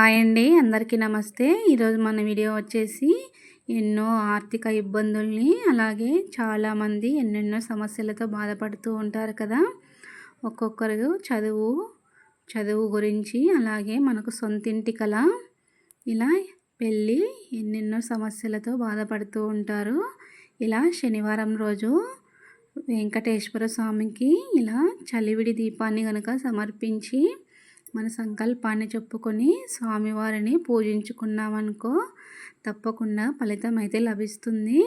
Hi అండి అందరికీ నమస్తే. ఈరోజు మన వీడియో వచ్చేసి ఎన్నో ఆర్థిక ఇబ్బందుల్ని అలాగే చాలామంది ఎన్నెన్నో సమస్యలతో బాధపడుతూ ఉంటారు కదా. ఒక్కొక్కరు చదువు చదువు గురించి అలాగే మనకు సొంతింటి కళ ఇలా పెళ్ళి ఎన్నెన్నో సమస్యలతో బాధపడుతూ ఉంటారు. ఇలా శనివారం రోజు వెంకటేశ్వర స్వామికి ఇలా చలివిడి దీపాన్ని కనుక సమర్పించి మన సంకల్పాన్ని చెప్పుకొని స్వామివారిని పూజించుకున్నామనుకో తప్పకుండా ఫలితం అయితే లభిస్తుంది.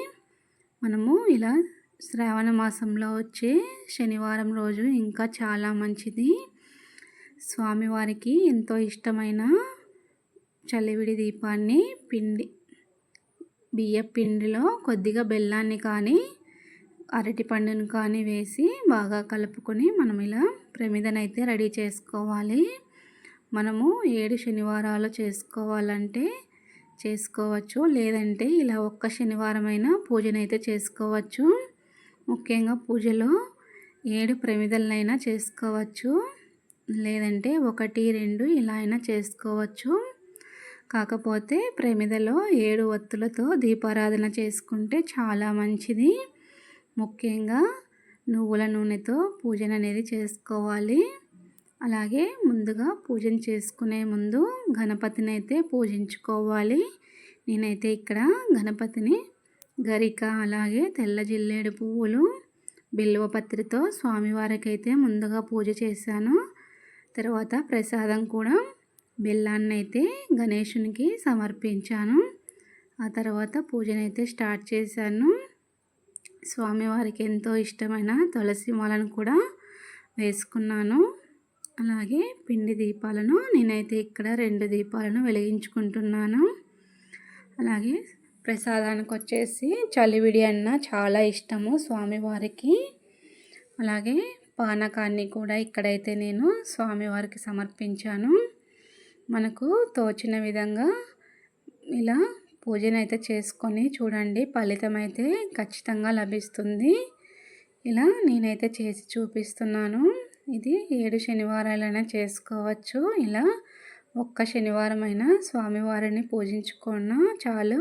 మనము ఇలా శ్రావణ మాసంలో వచ్చే శనివారం రోజు ఇంకా చాలా మంచిది. స్వామివారికి ఎంతో ఇష్టమైన చలివిడి దీపాన్ని పిండి బియ్య పిండిలో కొద్దిగా బెల్లాన్ని కానీ అరటి పండును కానీ వేసి బాగా కలుపుకొని మనం ఇలా ప్రమిదనైతే రెడీ చేసుకోవాలి. మనము ఏడు శనివారాలు చేసుకోవాలంటే చేసుకోవచ్చు. లేదంటే ఇలా ఒక్క శనివారమైనా పూజనైతే చేసుకోవచ్చు. ముఖ్యంగా పూజలో ఏడు ప్రమిదలనైనా చేసుకోవచ్చు. లేదంటే ఒకటి రెండు ఇలా అయినా చేసుకోవచ్చు. కాకపోతే ప్రమిదలో ఏడు ఒత్తులతో దీపారాధన చేసుకుంటే చాలా మంచిది. ముఖ్యంగా నువ్వుల నూనెతో పూజన అనేది చేసుకోవాలి. అలాగే ముందుగా పూజను చేసుకునే ముందు గణపతిని అయితే పూజించుకోవాలి. నేనైతే ఇక్కడ గణపతిని గరిక అలాగే తెల్ల జిల్లేడు పువ్వులు బిల్వపత్రితో స్వామివారికి అయితే ముందుగా పూజ చేశాను. తర్వాత ప్రసాదం కూడా బెల్లాన్ని అయితే గణేషునికి సమర్పించాను. ఆ తర్వాత పూజనైతే స్టార్ట్ చేశాను. స్వామివారికి ఎంతో ఇష్టమైన తులసి మాలను కూడా వేసుకున్నాను. అలాగే పిండి దీపాలను నేనైతే ఇక్కడ రెండు దీపాలను వెలిగించుకుంటున్నాను. అలాగే ప్రసాదానికి వచ్చేసి చలివిడి అన్న చాలా ఇష్టము స్వామివారికి. అలాగే పానకాన్ని కూడా ఇక్కడైతే నేను స్వామివారికి సమర్పించాను. మనకు తోచిన విధంగా ఇలా పూజనైతే చేసుకొని చూడండి ఫలితం అయితే ఖచ్చితంగా లభిస్తుంది. ఇలా నేనైతే చేసి చూపిస్తున్నాను. ఇది ఏడు శనివారాలైనా చేసుకోవచ్చు. ఇలా ఒక్క శనివారం అయినా స్వామివారిని పూజించుకున్న చాలు.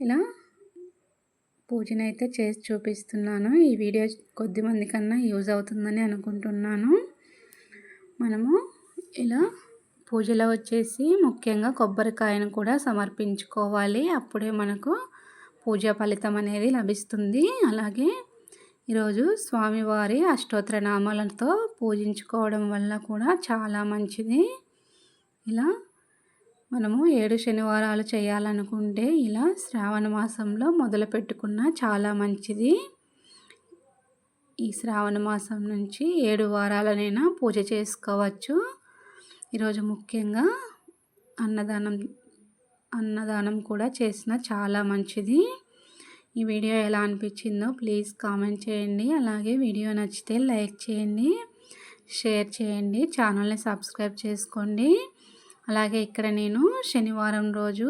ఇలా పూజనైతే చేసి చూపిస్తున్నాను. ఈ వీడియో కొద్దిమంది కన్నా యూజ్ అవుతుందని అనుకుంటున్నాను. మనము ఇలా పూజలో వచ్చేసి ముఖ్యంగా కొబ్బరికాయను కూడా సమర్పించుకోవాలి. అప్పుడే మనకు పూజా ఫలితం అనేది లభిస్తుంది. అలాగే ఈరోజు స్వామివారి అష్టోత్తర నామాలతో పూజించుకోవడం వల్ల కూడా చాలా మంచిది. ఇలా మనము ఏడు శనివారాలు చేయాలనుకుంటే ఇలా శ్రావణ మాసంలో మొదలు పెట్టుకున్న చాలా మంచిది. ఈ శ్రావణ మాసం నుంచి ఏడు వారాలనైనా పూజ చేసుకోవచ్చు. ఈరోజు ముఖ్యంగా అన్నదానం అన్నదానం కూడా చేసిన చాలా మంచిది. ఈ వీడియో ఎలా అనిపించిందో ప్లీజ్ కామెంట్ చేయండి. అలాగే వీడియో నచ్చితే లైక్ చేయండి షేర్ చేయండి ఛానల్ని సబ్స్క్రైబ్ చేసుకోండి. అలాగే ఇక్కడ నేను శనివారం రోజు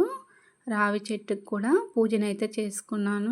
రావి చెట్టుకు కూడా పూజనైతే చేసుకున్నాను.